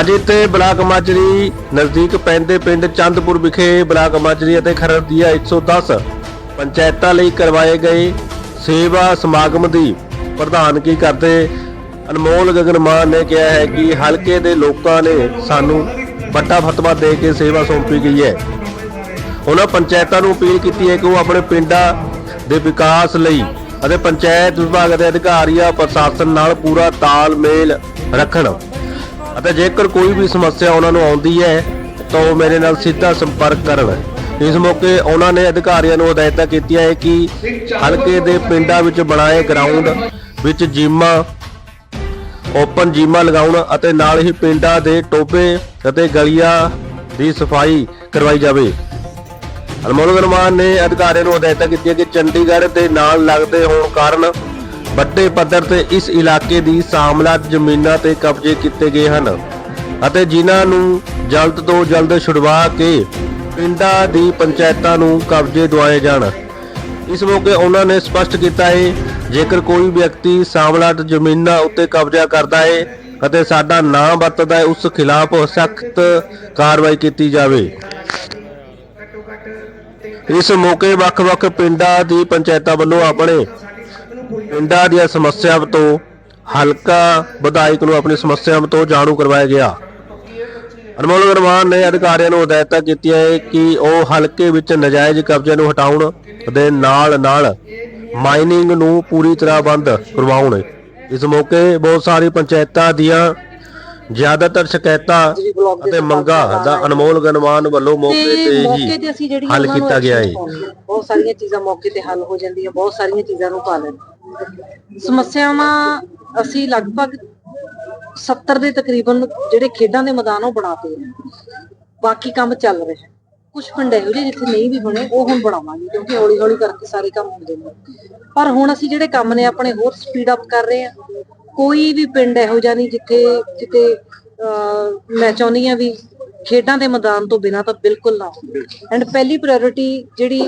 ਅੱਜ ਇੱਥੇ ਬਲਾਕ ਮਾਜਰੀ ਨਜ਼ਦੀਕ ਪੈਂਦੇ ਪਿੰਡ ਚੰਦਪੁਰ ਵਿਖੇ ਬਲਾਕ ਮਾਜਰੀ ਅਤੇ ਖਰੜਦੀਆ 110 ਪੰਚਾਇਤਾਂ ਲਈ ਕਰਵਾਏ ਗਏ ਸੇਵਾ ਸਮਾਗਮ ਦੀ ਪ੍ਰਧਾਨਗੀ ਕਰਦੇ ਅਨਮੋਲ ਗਗਨਮਾਨ ਨੇ ਕਿਹਾ ਹੈ ਕਿ ਹਲਕੇ ਦੇ ਲੋਕਾਂ ਨੇ ਸਾਨੂੰ ਵੱਡਾ ਫਤਵਾ ਦੇ ਕੇ ਸੇਵਾ ਸੌਂਪੀ ਗਈ ਹੈ। ਉਹਨਾਂ ਪੰਚਾਇਤਾਂ ਨੂੰ ਅਪੀਲ ਕੀਤੀ ਹੈ ਕਿ ਉਹ ਆਪਣੇ ਪਿੰਡਾਂ ਦੇ ਵਿਕਾਸ ਲਈ ਅਤੇ ਪੰਚਾਇਤ ਵਿਭਾਗ ਦੇ ਅਧਿਕਾਰੀਆਂ, ਪ੍ਰਸ਼ਾਸਨ ਨਾਲ ਪੂਰਾ ਤਾਲਮੇਲ ਰੱਖਣ। ਅਤੇ ਜੇਕਰ ਕੋਈ ਵੀ ਸਮੱਸਿਆ ਉਹਨਾਂ ਨੂੰ ਆਉਂਦੀ ਹੈ, ਤਾਂ ਉਹ ਮੇਰੇ ਨਾਲ ਸਿੱਧਾ ਸੰਪਰਕ ਕਰਨ। ਇਸ ਮੌਕੇ ਉਹਨਾਂ ਨੇ ਅਧਿਕਾਰੀਆਂ ਨੂੰ ਹਦਾਇਤਾਂ ਕੀਤੀਆਂ ਹੈ ਕਿ ਹਲਕੇ ਦੇ ਪਿੰਡਾਂ ਵਿੱਚ ਬਣਾਏ ਗਰਾਊਂਡ ਵਿੱਚ ਜਿਮਾਂ ਓਪਨ ਜਿਮਾਂ ਲਗਾਉਣ ਅਤੇ ਨਾਲ ਹੀ ਪਿੰਡਾਂ ਦੇ ਟੋਬੇ ਅਤੇ ਗਲੀਆਂ ਦੀ ਸਫ਼ਾਈ ਕਰਵਾਈ ਜਾਵੇ। ਅਨਮੋਲ ਗਰਮਾਨ ਨੇ ਅਧਿਕਾਰੀਆਂ ਨੂੰ ਹਦਾਇਤਾਂ ਕੀਤੀਆਂ ਕਿ ਚੰਡੀਗੜ੍ਹ ਦੇ ਨਾਲ ਲੱਗਦੇ ਹੋਣ ਕਾਰਨ ਵੱਡੇ ਪੱਧਰ ਤੇ ਇਸ ਇਲਾਕੇ ਦੀ ਸਾਮਲਾਤ ਜ਼ਮੀਨਾਂ ਤੇ ਕਬਜ਼ੇ ਕੀਤੇ ਗਏ ਹਨ ਅਤੇ ਜਿਨ੍ਹਾਂ ਨੂੰ ਜਲਦ ਤੋਂ ਜਲਦ ਛੁਡਵਾ ਕੇ ਪਿੰਡਾਂ ਦੀ ਪੰਚਾਇਤਾਂ ਨੂੰ ਕਬਜ਼ੇ ਦਿਵਾਏ ਜਾਣ। ਇਸ ਮੌਕੇ ਉਹਨਾਂ ਨੇ ਸਪਸ਼ਟ ਕੀਤਾ ਹੈ, ਜੇਕਰ ਕੋਈ ਵਿਅਕਤੀ ਸਾਮਲਾਟ ਜ਼ਮੀਨਾਂ ਉੱਤੇ ਕਬਜ਼ਾ ਕਰਦਾ ਹੈ ਅਤੇ ਸਾਡਾ ਨਾਂ ਵਰਤਦਾ ਹੈ, ਉਸ ਖਿਲਾਫ ਸਖਤ ਕਾਰਵਾਈ ਕੀਤੀ ਜਾਵੇ। ਇਸ ਮੌਕੇ ਵੱਖ-ਵੱਖ ਪਿੰਡਾਂ ਦੀ ਪੰਚਾਇਤਾਂ ਵੱਲੋਂ ਆਪਣੇ ਪਿੰਡਾਂ ਦੀਆਂ ਸਮੱਸਿਆਵਾਂ ਤੋਂ ਹਲਕਾ ਵਿਧਾਇਕ ਨੂੰ ਆਪਣੀ ਸਮੱਸਿਆਵਾਂ ਤੋਂ ਜਾਣੂ ਕਰਵਾਇਆ ਗਿਆ। ਅਨਮੋਲ ਗਰਮਾਨ ਨੇ ਅਧਿਕਾਰੀਆਂ ਨੂੰ ਹਦਾਇਤਾਂ ਕੀਤੀਆਂ ਹੈ ਕਿ ਉਹ ਹਲਕੇ ਵਿੱਚ ਨਜਾਇਜ਼ ਕਬਜ਼ੇ ਨੂੰ ਹਟਾਉਣ ਦੇ ਨਾਲ-ਨਾਲ ਮਾਈਨਿੰਗ ਨੂੰ ਪੂਰੀ ਤਰ੍ਹਾਂ ਬੰਦ ਕਰਵਾਉਣ। ਇਸ ਮੌਕੇ ਬਹੁਤ ਸਾਰੀ ਪੰਚਾਇਤਾਂ ਦੀਆਂ ਜ਼ਿਆਦਾਤਰ ਸ਼ਿਕਾਇਤਾਂ ਅਤੇ ਮੰਗਾਂ ਦਾ ਅਨਮੋਲ ਗਰਮਾਨ ਵੱਲੋਂ ਮੌਕੇ ਤੇ ਹੀ ਹੱਲ ਕੀਤਾ ਗਿਆ ਹਾਂ। ਬਹੁਤ ਸਾਰੀਆਂ ਚੀਜ਼ਾਂ ਮੌਕੇ ਤੇ ਹੱਲ ਹੋ ਜਾਂਦੀਆਂ ਬਹੁਤ ਸਾਰੀਆਂ ਚੀਜ਼ਾਂ ਨੂੰ ਪਾ ਲੈਂਦੇ। ਸਮੱਸਿਆਵਾਂ ਅਸੀਂ ਲਗਭਗ 70 ਦੇ ਤਕਰੀਬਨ ਜਿਹੜੇ ਖੇਡਾਂ ਦੇ ਮੈਦਾਨ ਉਹ ਬਣਾਤੇ ਬਾਕੀ ਕੰਮ ਚੱਲ ਰਿਹਾ ਕੁਝ ਪਿੰਡ ਇਹੋ ਜਿਹੇ ਜਿੱਥੇ ਨਹੀਂ ਵੀ ਬਣੇ ਉਹ ਹੁਣ ਬਣਾਵਾਂਗੇ ਕਿਉਂਕਿ ਹੌਲੀ ਹੌਲੀ ਕਰਕੇ ਸਾਰੇ ਕੰਮ ਹੁੰਦੇ ਨੇ। ਪਰ ਹੁਣ ਅਸੀਂ ਜਿਹੜੇ ਕੰਮ ਨੇ ਆਪਣੇ ਹੋਰ ਸਪੀਡ ਅਪ ਕਰ ਰਹੇ ਆ ਕੋਈ ਵੀ ਪਿੰਡ ਇਹੋ ਜਿਹਾ ਨਹੀਂ ਜਿੱਥੇ ਜਿੱਥੇ ਅਹ, ਮੈਂ ਚਾਹੁੰਦੀ ਆ ਵੀ ਖੇਡਾਂ ਦੇ ਮੈਦਾਨ ਤੋਂ ਬਿਨਾਂ ਤਾਂ ਬਿਲਕੁਲ ਨਾ ਐਂਡ ਪਹਿਲੀ ਪ੍ਰਾਇੋਰਟੀ ਜਿਹੜੀ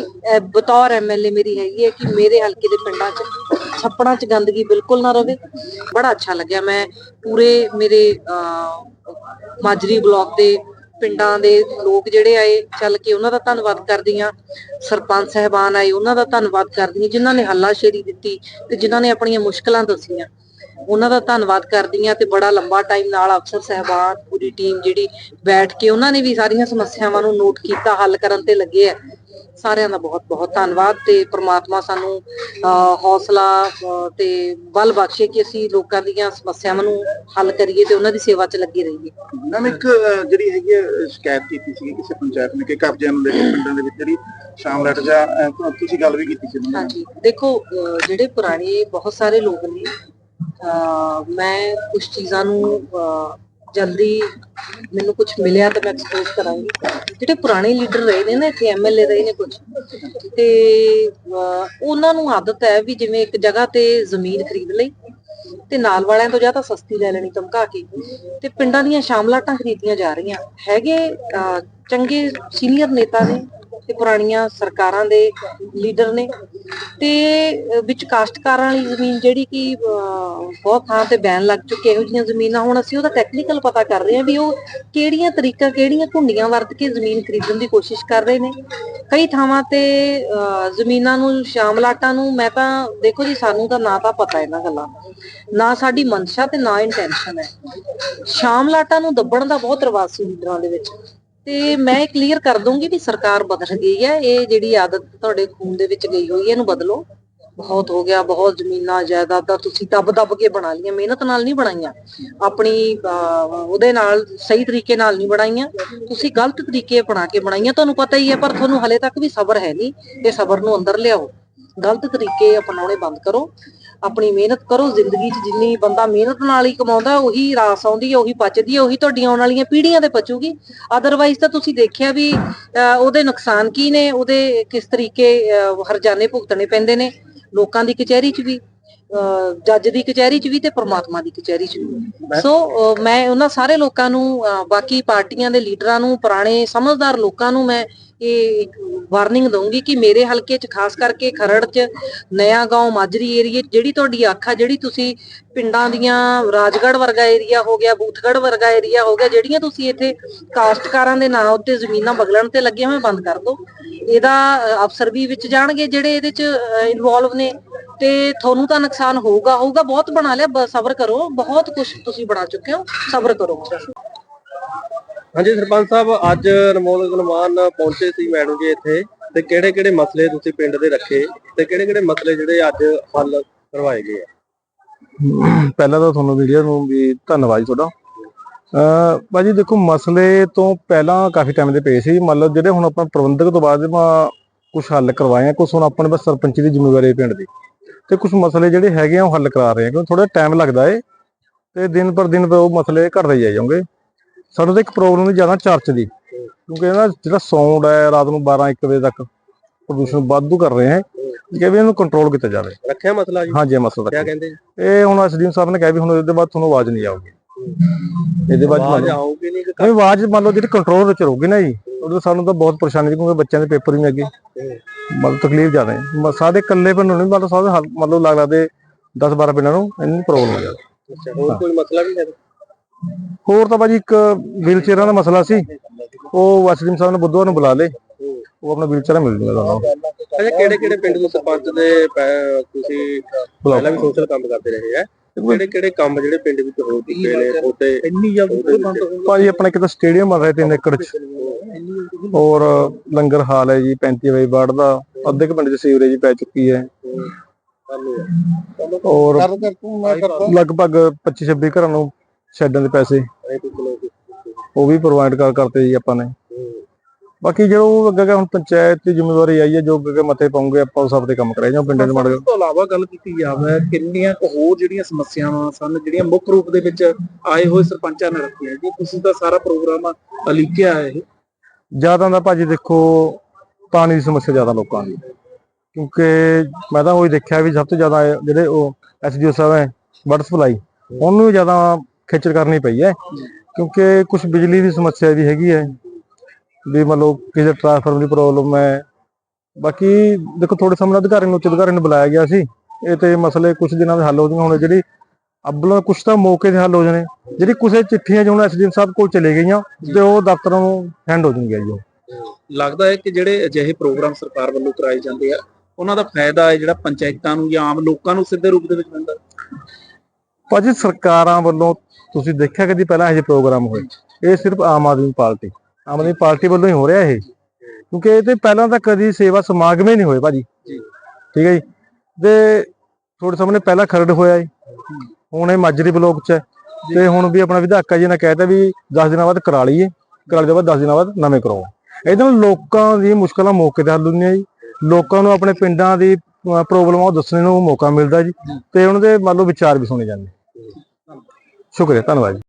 ਬਤੌਰ ਐਮਐਲਏ ਮੇਰੀ ਹੈਗੀ ਹੈ ਕਿ ਮੇਰੇ ਹਲਕੇ ਦੇ ਪਿੰਡਾਂ 'ਚ ਛੱਪੜਾਂ 'ਚ ਗੰਦਗੀ ਬਿਲਕੁਲ ਨਾ ਰਵੇ। ਬੜਾ ਅੱਛਾ ਲੱਗਿਆ ਮੈਂ ਪੂਰੇ ਮੇਰੇ ਅਹ, ਮਾਜਰੀ ਬਲਾਕ ਦੇ ਪਿੰਡਾਂ ਦੇ ਲੋਕ ਜਿਹੜੇ ਆਏ ਚੱਲ ਕੇ ਉਹਨਾਂ ਦਾ ਧੰਨਵਾਦ ਕਰਦੀ ਆ ਸਰਪੰਚ ਸਹਿਬਾਨ ਆਏ ਉਹਨਾਂ ਦਾ ਧੰਨਵਾਦ ਕਰਦੀ ਹਾਂ ਜਿਨ੍ਹਾਂ ਨੇ ਹੱਲਾਸ਼ੇਰੀ ਦਿੱਤੀ ਤੇ ਜਿਨ੍ਹਾਂ ਨੇ ਆਪਣੀਆਂ ਮੁਸ਼ਕਲਾਂ ਦੱਸੀਆਂ। ਉਹਨਾਂ ਦਾ ਧੰਨਵਾਦ ਕਰਦੀ ਹਾਂ ਤੇ ਬੜਾ ਲੰਬਾ ਟਾਈਮ ਨਾਲ ਅਫਸਰ ਸਹਿਬਾਨ ਪੂਰੀ ਟੀਮ ਜਿਹੜੀ ਬੈਠ ਕੇ ਉਹਨਾਂ ਨੇ ਵੀ ਸਾਰੀਆਂ ਸਮੱਸਿਆਵਾਂ ਨੂੰ ਨੋਟ ਕੀਤਾ ਹੱਲ ਕਰਨ ਤੇ ਲੱਗੇ ਆ। ਸਾਰਿਆਂ ਦਾ ਬਹੁਤ ਬਹੁਤ ਧੰਨਵਾਦ ਤੇ ਪ੍ਰਮਾਤਮਾ ਸਾਨੂੰ ਹੌਸਲਾ ਤੇ ਬਲ ਬਖਸ਼ੇ ਕਿ ਅਸੀਂ ਲੋਕਾਂ ਦੀਆਂ ਸਮੱਸਿਆਵਾਂ ਨੂੰ ਹੱਲ ਕਰੀਏ ਤੇ ਉਹਨਾਂ ਦੀ ਸੇਵਾ 'ਚ ਲੱਗੇ ਰਹੀਏ। ਮੈਮ ਇੱਕ ਜਿਹੜੀ ਹੈਗੀ ਸ਼ਿਕਾਇਤ ਕੀਤੀ ਸੀ ਕਿਸੇ ਪੰਚਾਇਤ ਨੇ ਕਿ ਕਬਜ਼ਿਆਂ ਨੂੰ ਲੈ ਕੇ ਪਿੰਡਾਂ ਦੇ ਵਿੱਚ ਜਿਹੜੀ ਸ਼ਾਮਲਾਟ ਜਾਂ ਅਹ, ਤੁਸੀਂ ਗੱਲ ਵੀ ਕੀਤੀ ਸੀ। ਹਾਂਜੀ। ਦੇਖੋ ਜਿਹੜੇ ਪੁਰਾਣੇ ਬਹੁਤ ਸਾਰੇ ਲੋਕ ਨੇ ਮੈਂ ਕੁਝ ਚੀਜ਼ਾਂ ਨੂੰ ਜਲਦੀ ਮੈਨੂੰ ਕੁਝ ਮਿਲਿਆ ਤਾਂ ਮੈਂ ਐਕਸਪੋਜ਼ ਕਰਾਂਗੀ। ਜਿਹੜੇ ਪੁਰਾਣੇ ਲੀਡਰ ਰਹੇ ਨੇ ਨਾ ਇੱਥੇ ਐਮਐਲਏ ਰਹੇ ਨੇ ਕੁਝ ਤੇ ਉਹਨਾਂ ਨੂੰ ਆਦਤ ਹੈ ਵੀ ਜਿਵੇਂ ਇੱਕ ਜਗ੍ਹਾ ਤੇ ਜ਼ਮੀਨ ਖਰੀਦ ਲਈ, ਤੇ ਨਾਲ ਵਾਲਿਆਂ ਤੋਂ ਜਾਂ ਤਾਂ ਸਸਤੀ ਲੈ ਲੈਣੀ ਧਮਕਾ ਕੇ, ਤੇ ਪਿੰਡਾਂ ਦੀਆਂ ਸ਼ਾਮਲਾਟਾਂ ਖਰੀਦੀਆਂ ਜਾ ਰਹੀਆਂ। ਹੈਗੇ ਚੰਗੇ ਸੀਨੀਅਰ ਨੇਤਾ ਨੇ ਤੇ ਪੁਰਾਣੀਆਂ ਸਰਕਾਰਾਂ ਦੇ ਲੀਡਰ ਨੇ ਤੇ ਵਿੱਚ ਕਾਸ਼ਤਕਾਰਾਂ ਵਾਲੀ ਜ਼ਮੀਨ ਜਿਹੜੀ ਕਿ ਬਹੁਤ ਥਾਂ ਤੇ ਬੈਨ ਲੱਗ ਚੁੱਕੇ ਇਹੋ ਜਿਹੀਆਂ ਜ਼ਮੀਨਾਂ ਹੁਣ ਅਸੀਂ ਉਹਦਾ ਟੈਕਨੀਕਲ ਪਤਾ ਕਰ ਰਹੇ ਹਾਂ ਵੀ ਉਹ ਕਿਹੜੀਆਂ ਤਰੀਕਾ ਕਿਹੜੀਆਂ ਘੁੰਡੀਆਂ ਵਰਤ ਕੇ ਜ਼ਮੀਨ ਖਰੀਦਣ ਦੀ ਕੋਸ਼ਿਸ਼ ਕਰ ਰਹੇ ਨੇ। ਕਈ ਥਾਵਾਂ ਤੇ ਅਹ, ਜ਼ਮੀਨਾਂ ਨੂੰ ਸ਼ਾਮਲਾਟਾਂ ਨੂੰ ਮੈਂ ਤਾਂ ਦੇਖੋ ਜੀ ਸਾਨੂੰ ਤਾਂ ਨਾ ਤਾਂ ਪਤਾ ਇਹਨਾਂ ਗੱਲਾਂ ਨਾ ਸਾਡੀ ਮਨਸ਼ਾ ਤੇ ਨਾ ਇੰਟੈਂਸ਼ਨ ਹੈ। ਸ਼ਾਮਲਾਟਾਂ ਨੂੰ ਦੱਬਣ ਦਾ ਬਹੁਤ ਰਿਵਾਜ ਸੀ ਲੀਡਰਾਂ ਦੇ ਵਿੱਚ। ਤੇ ਮੈਂ ਕਲੀਅਰ ਕਰ ਦੂੰਗੀ ਵੀ ਸਰਕਾਰ ਬਦਲ ਗਈ ਹੈ ਇਹ ਜਿਹੜੀ ਆਦਤ ਤੁਹਾਡੇ ਖੂਨ ਦੇ ਵਿੱਚ ਗਈ ਹੋਈ ਹੈ ਇਹਨੂੰ ਬਦਲੋ। ਬਹੁਤ ਹੋ ਗਿਆ ਬਹੁਤ ਜ਼ਮੀਨਾਂ ਜਾਇਦਾਦਾਂ ਤੁਸੀਂ ਦੱਬ ਦੱਬ ਕੇ ਬਣਾ ਲਈਆਂ ਮਿਹਨਤ ਨਾਲ ਨਹੀਂ ਬਣਾਈਆਂ। ਆਪਣੀ ਅਹ, ਉਹਦੇ ਨਾਲ ਸਹੀ ਤਰੀਕੇ ਨਾਲ ਨਹੀਂ ਬਣਾਈਆਂ। ਤੁਸੀਂ ਗਲਤ ਤਰੀਕੇ ਬਣਾ ਕੇ ਬਣਾਈਆਂ ਤੁਹਾਨੂੰ ਪਤਾ ਹੀ ਹੈ ਪਰ ਤੁਹਾਨੂੰ ਹਲੇ ਤੱਕ ਵੀ ਸਬਰ ਹੈ ਨਹੀਂ ਇਹ ਸਬਰ ਨੂੰ ਅੰਦਰ ਲਿਆਓ। ਗਲਤ ਤਰੀਕੇ ਅਪਣਾਉਣੇ ਬੰਦ ਕਰੋ। ਆਪਣੀ ਮਿਹਨਤ ਕਰੋ ਜ਼ਿੰਦਗੀ 'ਚ ਜਿੰਨੀ ਬੰਦਾ ਮਿਹਨਤ ਨਾਲ ਹੀ ਕਮਾਉਂਦਾ ਉਹੀ ਰਾਸ ਆਉਂਦੀ ਹੈ ਉਹੀ ਪਚਦੀ ਹੈ ਉਹੀ ਤੁਹਾਡੀਆਂ ਆਉਣ ਵਾਲੀਆਂ ਪੀੜ੍ਹੀਆਂ ਤੇ ਪਚੂਗੀ। ਅਦਰਵਾਈਜ਼ ਤਾਂ ਤੁਸੀਂ ਦੇਖਿਆ ਵੀ ਉਹਦੇ ਨੁਕਸਾਨ ਕੀ ਨੇ ਉਹਦੇ ਕਿਸ ਤਰੀਕੇ ਹਰਜਾਨੇ ਭੁਗਤਣੇ ਪੈਂਦੇ ਨੇ ਲੋਕਾਂ ਦੀ ਕਚਹਿਰੀ 'ਚ ਵੀ ਜੱਜ ਦੀ ਕਚਹਿਰੀ 'ਚ ਵੀ ਤੇ ਪ੍ਰਮਾਤਮਾ ਦੀ ਕਚਹਿਰੀ 'ਚ ਵੀ। ਸੋ ਮੈਂ ਉਹਨਾਂ ਸਾਰੇ ਲੋਕਾਂ ਨੂੰ ਬਾਕੀ ਪਾਰਟੀਆਂ ਦੇ ਲੀਡਰਾਂ ਨੂੰ ਪੁਰਾਣੇ ਸਮਝਦਾਰ ਲੋਕਾਂ ਨੂੰ ਮੈਂ ਇਹ ਵਾਰਨਿੰਗ ਦਊਂਗੀ ਕਿ ਮੇਰੇ ਹਲਕੇ 'ਚ, ਖਾਸ ਕਰਕੇ ਖਰੜ 'ਚ ਨਇਆ ਗਾਉਂ, ਮਾਜਰੀ ਏਰੀਏ ਜਿਹੜੀ ਤੁਹਾਡੀ ਅੱਖ ਆ, ਜਿਹੜੀ ਤੁਸੀਂ ਪਿੰਡਾਂ ਦੀਆਂ, ਰਾਜਗੜ੍ਹ ਵਰਗਾ ਏਰੀਆ ਹੋ ਗਿਆ, ਬੂਥਗੜ੍ਹ ਵਰਗਾ ਏਰੀਆ ਹੋ ਗਿਆ, ਜਿਹੜੀਆਂ ਤੁਸੀਂ ਇੱਥੇ ਕਾਸ਼ਤਕਾਰਾਂ ਦੇ ਨਾਂ ਉੱਤੇ ਜ਼ਮੀਨਾਂ ਬਗਲਣ ਤੇ ਲੱਗੇ ਹੋਏ, ਬੰਦ ਕਰ ਦਿਓ। ਇਹਦਾ ਅਫਸਰ ਵੀ ਵਿੱਚ ਜਾਣਗੇ, ਜਿਹੜੇ ਇਹਦੇ 'ਚ ਇਨਵੋਲਵ ਨੇ। ਤੇ ਤੁਹਾਨੂੰ ਤਾਂ ਨੁਕਸਾਨ ਹੋਊਗਾ ਹੋਊਗਾ, ਬਹੁਤ ਬਣਾ ਲਿਆ ਸਬਰ ਕਰੋ, ਬਹੁਤ ਕੁਝ ਤੁਸੀਂ ਬਣਾ ਚੁੱਕੇ ਹੋ, ਸਬਰ ਕਰੋ। ਹਾਂਜੀ, ਸਰਪੰਚ ਸਾਹਿਬ, ਅੱਜ ਅਨਮੋਲ ਗੁਲਮਾਨ ਪਹੁੰਚੇ ਸੀ ਮੈਡਮ ਜੀ ਇੱਥੇ ਤੇ ਕਿਹੜੇ ਕਿਹੜੇ ਮਸਲੇ ਤੁਸੀਂ ਪਿੰਡ ਦੇ ਰੱਖੇ ਤੇ ਕਿਹੜੇ ਕਿਹੜੇ ਮਸਲੇ ਜਿਹੜੇ ਅੱਜ ਹੱਲ ਕਰਵਾਏ ਗਏ ਆ? ਪਹਿਲਾਂ ਤਾਂ ਤੁਹਾਨੂੰ ਵੀਡੀਓ ਨੂੰ ਵੀ ਧੰਨਵਾਦ ਜੀ ਤੁਹਾਡਾ। ਅਹ ਭਾਜੀ ਦੇਖੋ, ਮਸਲੇ ਤੋਂ ਪਹਿਲਾਂ ਕਾਫੀ ਟਾਈਮ ਦੇ ਪਏ ਸੀ। ਮਤਲਬ ਜਿਹੜੇ ਹੁਣ ਆਪਾਂ ਪ੍ਰਬੰਧਕ ਤੋਂ ਬਾਅਦ ਕੁਝ ਹੱਲ ਕਰਵਾਏ ਆ ਕੁਝ ਹੁਣ ਆਪਾਂ ਨੇ ਬਸ ਸਰਪੰਚੀ ਦੀ ਜ਼ਿੰਮੇਵਾਰੀ ਪਿੰਡ ਦੀ। ਤੇ ਕੁਝ ਮਸਲੇ ਜਿਹੜੇ ਹੈਗੇ ਆ, ਉਹ ਹੱਲ ਕਰਾ ਰਹੇ ਆ। ਕਿਉਂਕਿ ਥੋੜਾ ਟਾਈਮ ਲੱਗਦਾ ਏ ਤੇ ਦਿਨ ਪਰ ਦਿਨ ਉਹ ਮਸਲੇ ਘਟਦੇ ਜਾਈ ਜਾਣਗੇ ਸਾਨੂੰ ਤਾਂ ਇੱਕ ਪ੍ਰੋਬਲਮ ਦੀ ਜ਼ਿਆਦਾ ਚਰਚ ਦੀ ਕਿਉਂਕਿ ਇਹਦਾ ਜਿਹੜਾ ਸਾਊਂਡ ਹੈ ਰਾਤ ਨੂੰ 12 1 ਵਜੇ ਤੱਕ ਪ੍ਰਦੂਸ਼ਣ ਵਾਧੂ ਕਰ ਰਹੇ ਹੈ ਕਿ ਵੀ ਇਹਨੂੰ ਕੰਟਰੋਲ ਕੀਤਾ ਜਾਵੇ। ਰੱਖਿਆ ਮਸਲਾ ਜੀ? ਹਾਂਜੀ ਮਸਲਾ ਰੱਖੋ। ਕਹਿੰਦੇ ਜੀ? ਇਹ ਹੁਣ ਐਸਡੀਐਮ ਸਾਹਿਬ ਨੇ ਕਿਹਾ ਵੀ ਹੁਣ ਇਹਦੇ ਬਾਅਦ ਤੁਹਾਨੂੰ ਆਵਾਜ਼ ਨਹੀਂ ਆਊਗੀ। ਇਹਦੇ ਬਾਅਦ ਆਵਾਜ਼ ਆਊਗੀ ਨਹੀਂ ਕਿ ਆਵਾਜ਼ ਮੰਨ ਲਓ ਜਿਹੜੀ ਕੰਟਰੋਲ ਵਿੱਚ ਰਹੂਗੀ ਨਾ ਜੀ ਉਦੋਂ ਸਾਨੂੰ ਤਾਂ ਬਹੁਤ ਪਰੇਸ਼ਾਨੀ ਸੀ ਕਿਉਂਕਿ ਬੱਚਿਆਂ ਦੇ ਪੇਪਰ ਵੀ ਅੱਗੇ ਮਤਲਬ ਤਕਲੀਫ ਜ਼ਿਆਦਾ ਹੈ। ਸਾਡੇ ਇਕੱਲੇ ਪਿੰਡ ਨੂੰ ਨਹੀਂ ਮਤਲਬ ਲਓ ਲੱਗ ਲੱਗਦੇ 10 12 ਪਿੰਡਾਂ ਨੂੰ ਇੰਨੀ ਪ੍ਰੋਬਲਮ ਹੋ ਜਾਂਦੀ। ਅੱਛਾ, ਹੋਰ ਕੋਈ ਮਸਲਾ ਵੀ ਹੈ? ਹੋਰ ਤਾਂ ਭਾਜੀ ਇੱਕ ਵੀਲ ਚੇਅਰਾਂ ਦਾ ਮਸਲਾ ਸੀ। ਉਹ ਐਸਡੀਐਮ ਸਾਹਿਬ ਨੇ ਬੁੱਧਵਾਰ ਨੂੰ ਬੁਲਾ ਲੇ ਉਹ ਆਪਣਾ ਵੀਲ ਚੇਅਰ ਮਿਲ ਜੂਗਾ ਤੁਹਾਨੂੰ। ਅੱਛਾ ਕਿਹੜੇ ਕਿਹੜੇ ਪਿੰਡ ਦੇ ਸਰਪੰਚ ਦੇ ਪੈ- ਤੁਸੀਂ ਪਹਿਲਾਂ ਵੀ ਸੋਸ਼ਲ ਕੰਮ ਕਰਦੇ ਰਹੇ ਆ। ਕਿਹੜੇ ਕਿਹੜੇ ਕੰਮ ਜਿਹੜੇ ਪਿੰਡ ਵਿੱਚ ਹੋ ਚੁੱਕੇ ਨੇ ਤੁਹਾਡੇ ਇੰਨੀ ਜਲਦੀ ਭਾਜੀ ਆਪਣਾ ਇੱਕ ਤਾਂ ਸਟੇਡੀਅਮ ਬਣ ਰਿਹਾ 3 ਏਕੜ ਚ। ਔਰ ਲੰਗਰ ਹਾਲ ਹੈ ਜੀ 35 ਵਜੇ ਵਾਰਡ ਦਾ ਅੱਧੇ ਕੁ ਪਿੰਡ ਚ ਸੀਵਰੇਜ ਪੈ ਚੁੱਕੀ ਹੈ। ਔਰ ਲਗਭਗ 25 26 ਘਰਾਂ ਨੂੰ ਸ਼ੈਡਾਂ ਦੇ ਪੈਸੇ। ਉਹ ਵੀ ਪ੍ਰੋਵਾਈਡ ਕਰ ਕਰਤੇ ਜੀ ਆਪਾਂ ਨੇ। ਬਾਕੀ ਜੋ ਅੱਗੇ ਅੱਗੇ ਹੁਣ ਪੰਚਾਇਤ ਦੀ ਜ਼ਿੰਮੇਵਾਰੀ ਆਈ ਹੈ ਜੋ ਅੱਗੇ ਮੱਥੇ ਪਾਉਂਗੇ ਆਪਾਂ ਉਸ ਹਿਸਾਬ ਤੇ ਕੰਮ ਕਰਾਏ ਜਾਂ ਪਿੰਡਾਂ ਦੇ ਮਾੜੇ ਇਸ ਤੋਂ ਇਲਾਵਾ ਗੱਲ ਕੀਤੀ ਜਾਵੇ ਕਿੰਨੀਆਂ ਕੁ ਹੋਰ ਜਿਹੜੀਆਂ ਸਮੱਸਿਆਵਾਂ ਸਨ ਜਿਹੜੀਆਂ ਮੁੱਖ ਰੂਪ ਦੇ ਵਿੱਚ ਆਏ ਹੋਏ ਸਰਪੰਚਾਂ ਨੇ ਰੱਖੀਆਂ ਜੀ? ਤੁਸੀਂ ਤਾਂ ਸਾਰਾ ਪ੍ਰੋਗਰਾਮ ਅਲੀਕਿਆ ਹੈ ਇਹ। ਜ਼ਿਆਦਾ ਦਾ ਭਾਜੀ ਦੇਖੋ ਪਾਣੀ ਦੀ ਸਮੱਸਿਆ ਜ਼ਿਆਦਾ ਲੋਕਾਂ ਦੀ। ਕਿਉਂਕਿ ਮੈਂ ਤਾਂ ਉਹੀ ਦੇਖਿਆ ਵੀ ਸਭ ਤੋਂ ਜ਼ਿਆਦਾ ਜਿਹੜੇ ਉਹ ਐਸਡੀਓ ਸਾਹਿਬ ਹੈ ਵਾਟਰ ਸਪਲਾਈ ਉਹਨੂੰ ਜ਼ਿਆਦਾ ਖੇਚਲ ਕਰਨੀ ਪਈ ਹੈ ਕਿਉਂਕਿ ਕੁਝ ਬਿਜਲੀ ਦੀ ਸਮੱਸਿਆ ਵੀ ਹੈਗੀ ਹੈ ਵੀ ਮਤਲਬ ਕਿਸੇ ਟ੍ਰਾਂਸਫਾਰਮਰ ਦੀ ਪ੍ਰੋਬਲਮ ਹੈ। ਬਾਕੀ ਦੇਖੋ ਥੋੜੇ ਸਾਹਮਣੇ ਅਧਿਕਾਰੀ ਨੂੰ ਉੱਚ ਅਧਿਕਾਰੀ ਨੂੰ ਬੁਲਾਇਆ ਗਿਆ ਸੀ। ਇਹ ਤੇ ਮਸਲੇ ਕੁਝ ਦਿਨਾਂ ਦੇ ਹੱਲ ਹੋ ਜਾਣਗੇ। ਹੁਣ ਜਿਹੜੀ ਅੱਬਲ ਕੁਝ ਤਾਂ ਮੌਕੇ ਤੇ ਹੱਲ ਹੋ ਜਾਣੇ। ਜਿਹੜੀ ਕੁਝ ਚਿੱਠੀਆਂ ਜੋ ਹੁਣ ਐਸਡੀਐਮ ਸਾਹਿਬ ਕੋਲ ਚਲੇ ਗਈਆਂ ਤੇ ਉਹ ਦਫ਼ਤਰਾਂ ਨੂੰ ਹੈਂਡ ਹੋ ਜਾਣਗੀਆਂ ਜੀ। ਲੱਗਦਾ ਹੈ ਕਿ ਜਿਹੜੇ ਅਜਿਹੇ ਪ੍ਰੋਗਰਾਮ ਸਰਕਾਰ ਵੱਲੋਂ ਕਰਾਏ ਜਾਂਦੇ ਆ ਉਹਨਾਂ ਦਾ ਫਾਇਦਾ ਹੈ ਜਿਹੜਾ ਪੰਚਾਇਤਾਂ ਨੂੰ ਜਾਂ ਆਮ ਲੋਕਾਂ ਨੂੰ ਸਿੱਧੇ ਰੂਪ ਦੇ ਵਿੱਚ ਮਿਲਦਾ? ਭਾਜੀ ਸਰਕਾਰਾਂ ਵੱਲੋਂ ਤੁਸੀਂ ਦੇਖਿਆ ਕਦੀ ਪਹਿਲਾਂ ਇਹੋ ਜਿਹੇ ਪ੍ਰੋਗਰਾਮ ਹੋਏ? ਇਹ ਸਿਰਫ ਆਮ ਆਦਮੀ ਪਾਰਟੀ। ਆਮ ਆਦਮੀ ਪਾਰਟੀ ਵੱਲੋਂ ਹੀ ਹੋ ਰਿਹਾ ਇਹ। ਕਿਉਂਕਿ ਇਹ ਤੇ ਪਹਿਲਾਂ ਤਾਂ ਕਦੀ ਸੇਵਾ ਸਮਾਗਮ ਹੀ ਨਹੀਂ ਹੋਏ ਭਾਜੀ। ਜੀ। ਠੀਕ ਹੈ ਜੀ? ਤੇ ਤੁਹਾਡੇ ਸਾਹਮਣੇ ਪਹਿਲਾਂ ਖਰੜ ਹੋਇਆ ਜੀ। ਹੁਣ ਇਹ ਮਾਜਰੀ ਬਲੋਕ ਚ ਹੈ। ਤੇ ਹੁਣ ਵੀ ਆਪਣਾ ਵਿਧਾਇਕਾ ਜੀ ਨੇ ਕਹਿਤਾ ਵੀ 10 ਦਿਨਾਂ ਬਾਅਦ ਕਰਾ ਲਈਏ। ਕਰਾਲੀ ਤੋਂ ਬਾਅਦ 10 ਦਿਨਾਂ ਬਾਅਦ ਨਵੇਂ ਕਰਾਓ। ਇਹਦੇ ਨਾਲ ਲੋਕਾਂ ਦੀ ਮੁਸ਼ਕਲਾਂ ਮੌਕੇ ਤੇ ਹੱਲ ਹੁੰਦੀਆਂ ਜੀ। ਲੋਕਾਂ ਨੂੰ ਆਪਣੇ ਪਿੰਡਾਂ ਦੀ ਪ੍ਰੋਬਲਮਾਂ ਉਹ ਦੱਸਣ ਨੂੰ ਮੌਕਾ ਮਿਲਦਾ ਜੀ। ਤੇ ਉਹਨਾਂ ਦੇ ਮੰਨ ਲਓ ਵਿਚਾਰ ਵੀ ਸੁਣੇ ਜਾਂਦੇ। ਸ਼ੁਕਰੀਆ ਧੰਨਵਾਦ ਜੀ